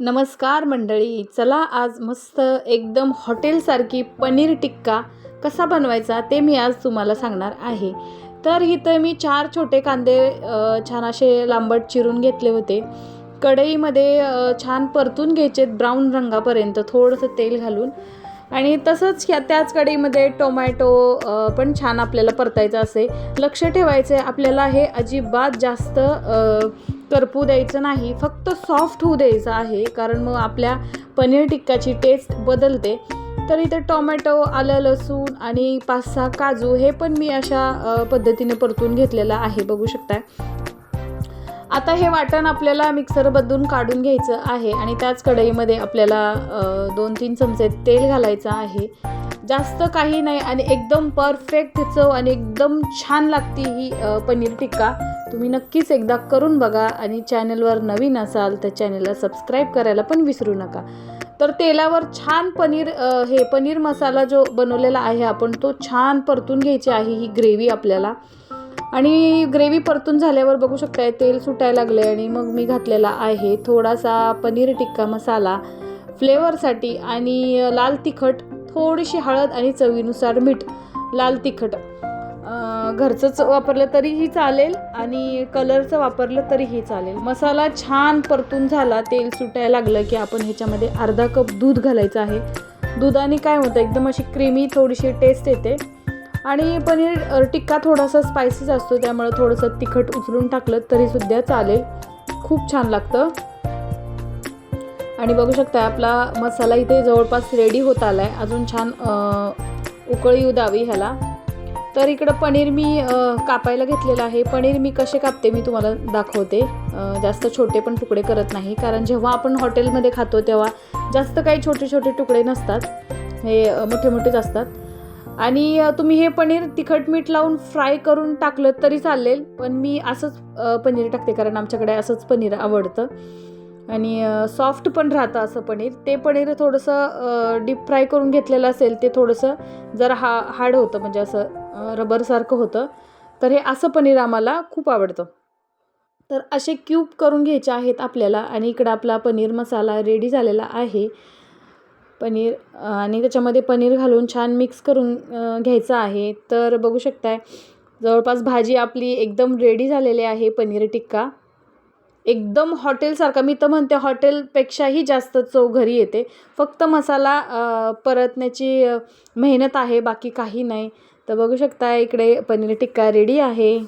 नमस्कार मंडळी चला आज मस्त एकदम हॉटेलसारखी पनीर टिक्का कसा बनवायचा ते मी आज तुम्हाला सांगणार आहे. तर इथं मी चार छोटे कांदे छान असे लांबट चिरून घेतले होते. कढईमध्ये छान परतून घ्यायचे ब्राऊन रंगापर्यंत थोडंसं तेल घालून. आणि तसंच ह्या त्याच कढईमध्ये टोमॅटो पण छान आपल्याला परतायचं असे लक्ष ठेवायचं आहे आपल्याला हे अजिबात जास्त करपू द्यायचं नाही फक्त सॉफ्ट होऊ द्यायचं आहे कारण मग आपल्या पनीर टिक्काची टेस्ट बदलते. तर इथे टोमॅटो आलं लसूण आणि पाच सहा काजू हे पण मी अशा पद्धतीने परतून घेतलेलं आहे बघू शकताय. आता हे वाटण आपल्याला मिक्सर बदलून काढून घ्यायचं आहे आणि त्याच कढईमध्ये आपल्याला दोन तीन चमचे तेल घालायचं आहे. जास्त काही नाही आणि एकदम परफेक्ट चव आणि एकदम छान लागते ही पनीर टिक्का. तुम्ही नक्कीच एकदा करून बघा आणि चॅनलवर नवीन असाल तर चॅनलला सबस्क्राईब करायला पण विसरू नका. तर तेलावर छान पनीर हे पनीर मसाला जो बनवलेला आहे आपण तो छान परतून घ्यायची आहे ही ग्रेव्ही आपल्याला. आणि ग्रेव्ही परतून झाल्यावर बघू शकताय तेल सुटायला लागले आणि मग मी घातलेला आहे थोडासा पनीर टिक्का मसाला. फ्लेवरसाठी आणि लाल तिखट थोडीशी हळद आणि चवीनुसार मीठ लाल तिखट. घरचंच वापरलं तरीही चालेल आणि कलरचं वापरलं तरीही चालेल. मसाला छान परतून झाला तेल सुटायला लागलं की आपण ह्याच्यामध्ये अर्धा कप दूध घालायचं आहे. दुधाने काय होतं एकदम अशी क्रीमी थोडीशी टेस्ट येते. आणि पनीर टिक्का थोडासा स्पायसीच असतो त्यामुळं थोडंसं तिखट उचलून टाकलं तरीसुद्धा चालेल. खूप छान लागतं. आणि बघू शकता आपला मसाला इथे जवळपास रेडी होत आला आहे अजून छान अ, उकळी येऊ द्यावी ह्याला. तर इकडं पनीर मी कापायला घेतलेलं आहे. पनीर मी कसे कापते मी तुम्हाला दाखवते. जास्त छोटे पण तुकडे करत नाही. कारण जेव्हा आपण हॉटेलमध्ये खातो तेव्हा जास्त काही छोटे छोटे तुकडे नसतात. हे मोठे मोठेच असतात. आणि तुम्ही हे पनीर तिखट मीठ लावून फ्राय करून टाकलं तरी चालेल. पण मी असंच पनीर टाकते. कारण आमच्याकडे असंच पनीर आवडतं. आणि सॉफ्ट पण राहतं असं पनीर. ते पनीर थोडंसं डीप फ्राय करून घेतलेलं असेल ते थोडंसं जरा हा हार्ड होतं. म्हणजे असं रबरसारखं होतं. तर हे असं पनीर आम्हाला खूप आवडतं. तर असे क्यूब करून घ्यायचे आहेत आपल्याला. आणि इकडं आपला पनीर मसाला रेडी झालेला आहे. पनीर आणि त्याच्यामध्ये पनीर घालून छान मिक्स करून घ्यायचं आहे. तर बघू शकताय जवळपास भाजी आपली एकदम रेडी झालेली आहे पनीर टिक्का. एकदम हॉटेलसारखा मी तर म्हणते हॉटेलपेक्षाही जास्त चव घरी येते. फक्त मसाला परतण्याची मेहनत आहे बाकी काही नाही. तर बघू शकता इकडे पनीर टिक्का रेडी आहे.